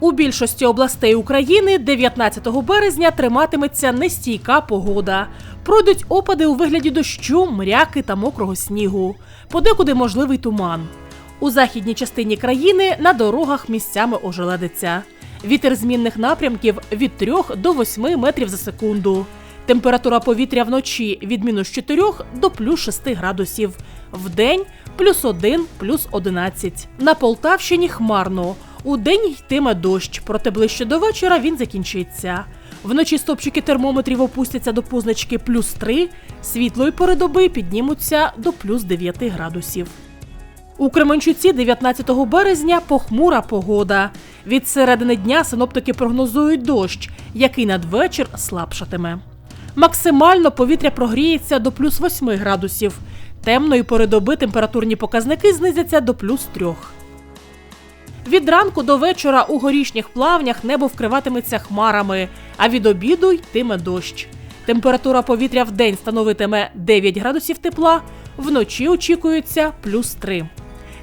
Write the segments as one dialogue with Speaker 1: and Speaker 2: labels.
Speaker 1: більшості областей України 19 березня триматиметься нестійка погода. Пройдуть опади у вигляді дощу, мряки та мокрого снігу. Подекуди можливий туман. У західній частині країни на дорогах місцями ожеледиться. Вітер змінних напрямків від 3 до 8 метрів за секунду. Температура повітря вночі від мінус 4 до плюс 6 градусів. Вдень плюс 1, плюс 11. На Полтавщині хмарно. У день йтиме дощ, проте ближче до вечора він закінчиться. Вночі стопчики термометрів опустяться до позначки плюс 3, світлої пори доби піднімуться до плюс 9 градусів. У Кременчуці 19 березня похмура погода. Від середини дня синоптики прогнозують дощ, який надвечір слабшатиме. Максимально повітря прогріється до плюс 8 градусів. Темної пори доби температурні показники знизяться до плюс 3. Від ранку до вечора у горішніх плавнях небо вкриватиметься хмарами, а від обіду йтиме дощ. Температура повітря в день становитиме 9 градусів тепла, вночі очікується плюс 3.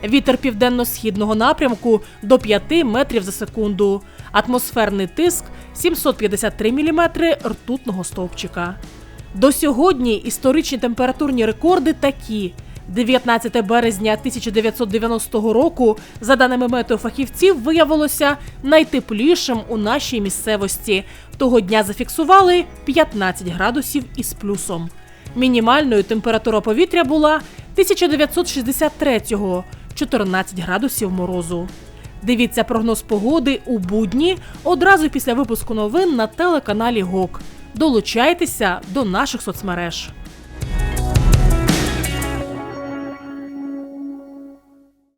Speaker 1: Вітер південно-східного напрямку до 5 метрів за секунду. Атмосферний тиск 753 мм ртутного стовпчика. До сьогодні історичні температурні рекорди такі: 19 березня 1990 року, за даними метеофахівців, виявилося найтеплішим у нашій місцевості. Того дня зафіксували 15 градусів із плюсом. Мінімальною температура повітря була 1963-го 14 градусів морозу. Дивіться прогноз погоди у будні одразу після випуску новин на телеканалі ГОК. Долучайтеся до наших соцмереж.